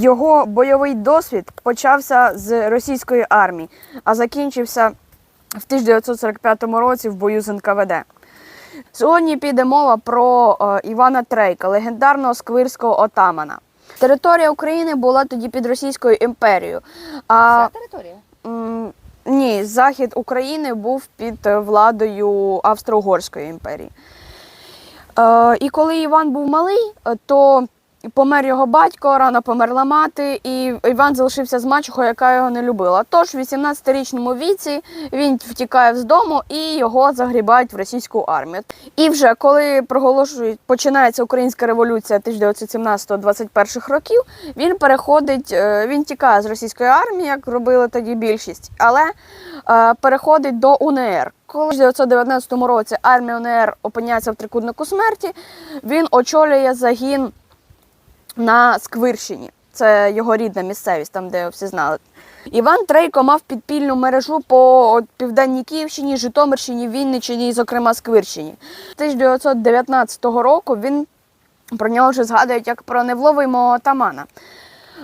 Його бойовий досвід почався з російської армії, а закінчився в 1945 році в бою з НКВД. Сьогодні піде мова про е, Івана Трейка, легендарного сквирського отамана. Територія України була тоді під Російською імперією. А Вся територія. м, ні, захід України був під е, владою Австро-Угорської імперії. Е, і коли Іван був малий, е, то помер його батько, рано померла мати, і Іван залишився з мачухою, яка його не любила. Тож в 18-річному віці він втікає з дому і його загрібають в російську армію. І вже коли проголошують, починається українська революція 1917-21 років, він переходить, е, він тікає з російської армії, як робили тоді більшість, але е, переходить до УНР. Коли в 1919 році армія УНР опиняється в трикутнику смерті, він очолює загін на Сквирщині. Це його рідна місцевість, там де всі знали. Іван Трейко мав підпільну мережу по південній Київщині, Житомирщині, Вінниччині і, зокрема, Сквирщині. 1919 року він про нього вже згадують як про невловимого отамана.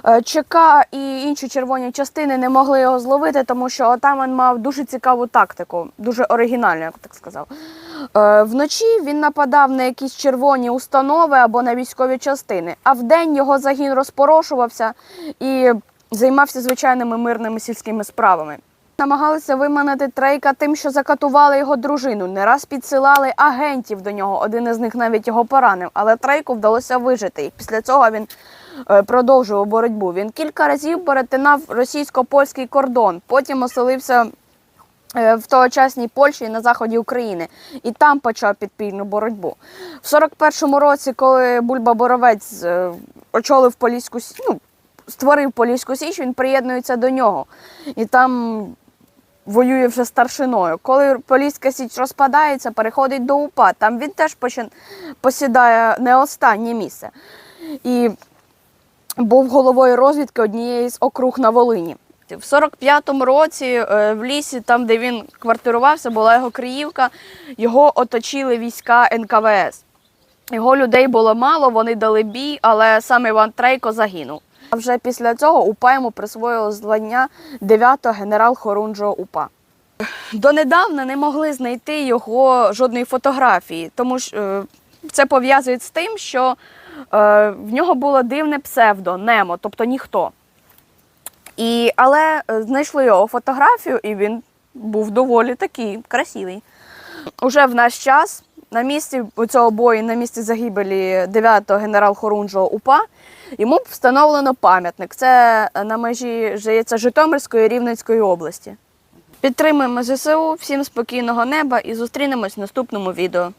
Е, ЧК і інші червоні частини не могли його зловити, тому що отаман мав дуже цікаву тактику, дуже оригінальну, як так сказав. Е, Вночі він нападав на якісь червоні установи або на військові частини, а вдень його загін розпорошувався і займався звичайними мирними сільськими справами. Намагалися виманити Трейка тим, що закатували його дружину. Не раз підсилали агентів до нього. Один із них навіть його поранив, але Трейку вдалося вижити. І після цього він е, продовжував боротьбу. Він кілька разів перетинав російсько-польський кордон, потім оселився в тогочасній Польщі на заході України, і там почав підпільну боротьбу. В 41-му році, коли Бульба Боровець е, очолив Поліську ну, створив Поліську Січ, він приєднується до нього. І там воює вже старшиною. Коли Поліська Січ розпадається, переходить до УПА. Там він теж посідає не останнє місце. І був головою розвідки однієї з округ на Волині. В 45-му році е, в лісі, там де він квартирувався, була його Криївка, його оточили війська НКВС. Його людей було мало, вони дали бій, але сам Іван Трейко загинув. А вже після цього УПА йому присвоїло звання 9-го генерал Хорунжого УПА. Донедавна не могли знайти його жодної фотографії, тому що е, це пов'язують з тим, що е, в нього було дивне псевдо Немо, тобто ніхто. І, але е, знайшли його фотографію, і він був доволі такий красивий. Уже в наш час на місці цього бою, на місці загибелі 9-го генерал Хорунжого УПА, йому встановлено пам'ятник. Це на межі здається, Житомирської Рівненської області. Підтримуємо ЗСУ, всім спокійного неба і зустрінемось в наступному відео.